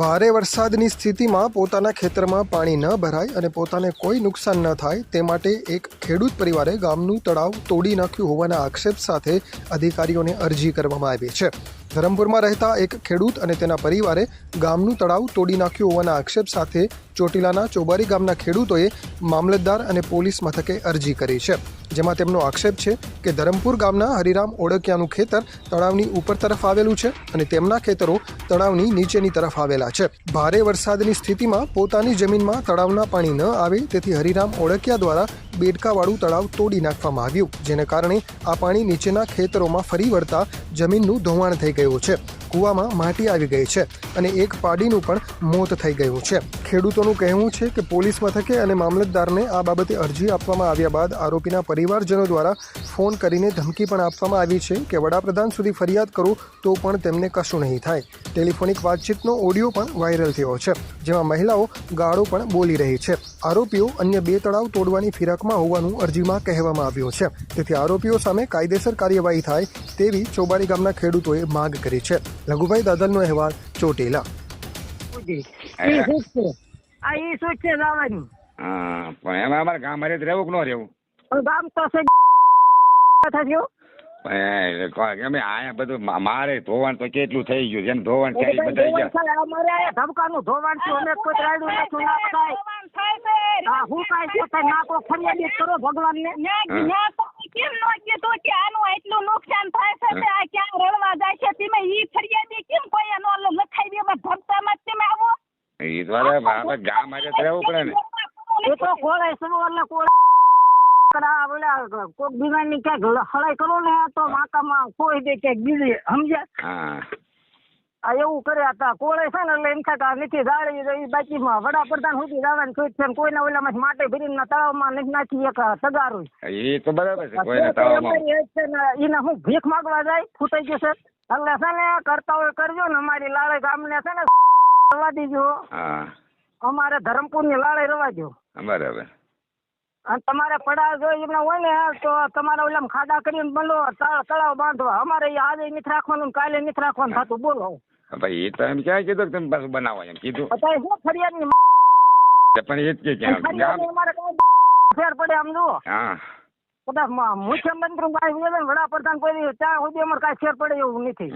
ભારે વરસાદની સ્થિતિમાં પોતાના ખેતરમાં પાણી ન ભરાય અને પોતાને કોઈ નુકસાન ન થાય, તે માટે એક ખેડૂત પરિવારે ગામનું તળાવ તોડી નાખ્યું હોવાના આક્ષેપ સાથે અધિકારીઓને અરજી કરવામાં આવી છે. ધરમપુરમાં રહેતા એક ખેડૂત અને તેના પરિવારે ગામનું તળાવ તોડી નાખ્યું હોવાના આક્ષેપ સાથે ચોટીલાના ચોબારી ગામના ખેડૂતોએ મામલતદાર અને પોલીસ મથકે અરજી કરી છે, જેમાં તેમનો આક્ષેપ છે કે ધરમપુર ગામના હરિરામ ઓળકિયાનું ખેતર તળાવની ઉપર તરફ આવેલું છે અને તેમના ખેતરો તળાવની નીચેની તરફ આવેલા છે. ભારે વરસાદની સ્થિતિમાં પોતાની જમીનમાં તળાવના પાણી ન આવે તેથી હરિરામ ઓળકિયા દ્વારા બેડકાવાળું તળાવ તોડી નાખવામાં આવ્યું, જેને કારણે આ પાણી નીચેના ખેતરોમાં ફરી વળતા જમીનનું ધોવાણ થઈ ગયું છે. કૂવામાં માટી આવી ગઈ છે અને એક પાડીનું પણ મોત થઈ ગયું છે. ખેડૂતોનું કહેવું છે કે પોલીસ મથકે અને મામલતદારને આ બાબતે અરજી આપવામાં આવ્યા બાદ આરોપીના પરિવારજનો દ્વારા ફોન કરીને ધમકી પણ આપવામાં આવી છે કે વડાપ્રધાન સુધી ફરિયાદ કરો તો પણ તેમને કશું નહીં થાય. ટેલિફોનિક વાતચીતનો ઓડિયો પણ વાયરલ થયો છે, જેમાં મહિલાઓ ગાળો પણ બોલી રહી છે. આરોપીઓ અન્ય બે તળાવ તોડવાની ફિરાકમાં હોવાનું અરજીમાં કહેવામાં આવ્યું છે. તેથી આરોપીઓ સામે કાયદેસર કાર્યવાહી થાય તેવી ચોબારી ગામના ખેડૂતોએ માંગ કરી છે. લઘુભાઈ દાદલનો અહેવાલ ચોટીલા. સુધી. ઈ શું છે. આ એ શું છે લાવવાની હા પણ એમાં અમારે ગામ હારે જ રહેવું કે ન રહેવું? ગામ તો છે. થયો પણ એ કો- અમે આયા બધું મારે ધોવાણ તો કેટલું થઈ ગયું છે. ધોવાણ થઈ બધા ગયા. અમારે ધબકાનું ધોવાણ છે. અમે કોઈ રાયડું નથી ના થાય હા હું કાંઈ છે કાંઈ ના કોઈ ફરિયાદી કરો ભગવાનને. કેમ નો કીધું કે આનું એટલું નુકસાન થાય છે આ ક્યાં રળવા જાય છે? તમે ઈ ફરિયાદી કેમ કોઈ એનો લખાઈ દે ધમતામાં જ તમે આવો એ તો આપણે ગામ હારે રહેવું પડે ને. એ તો કોળે સવો કોળે કરા ઓલા કોક બીમારની ક્યાંક હળાઈ કરો ને તો માકામાં કોઈ દે ક્યાંક બીજી સમજ્યા? આ એવું કર્યા હતા કોળે છે ને એટલે એમ થાય નથી જાળી રહી બાકીમાં વડાપ્રધાન સુધી જવાની સોચ છે ને કોઈના ઓલામાંથી માટી ભરીને તળાવમાં નથી નાખી એક તગારું એ તો બરાબર છે કોઈને તળાવમાં. એને હું ભીખ માગવા જાય ફૂટાઈ ગયું છે એટલે છે ને કરતા હોય કરજો ને અમારી લાળે ગામને છે ને રવા દેજો હા. અમારે ધરમપુરની લાળે રવા દો બરાબર. અને તમારે પડા જો એમને હોય ને તો તમારે ઓલા ખાડા કરીને બનો તળ- તળાવ બાંધવા. અમારે આજે નથી રાખવાનું કાલે નથી રાખવાનું થતું બોલો ભાઈ એ તો એમ ક્યાં કીધું તમે પાછું બનાવો એમ કીધું. અત્યારે શું ફરિયાદની પણ એ જ કે ક્યાં અમારે કઈ ફેર પડે આમ જુઓ. હા. કદાચ મુખ્યમંત્રી કાંઈ વડાપ્રધાન કોઈ ત્યાં સુધી અમારે કાંઈ ફેર પડે એવું નથી.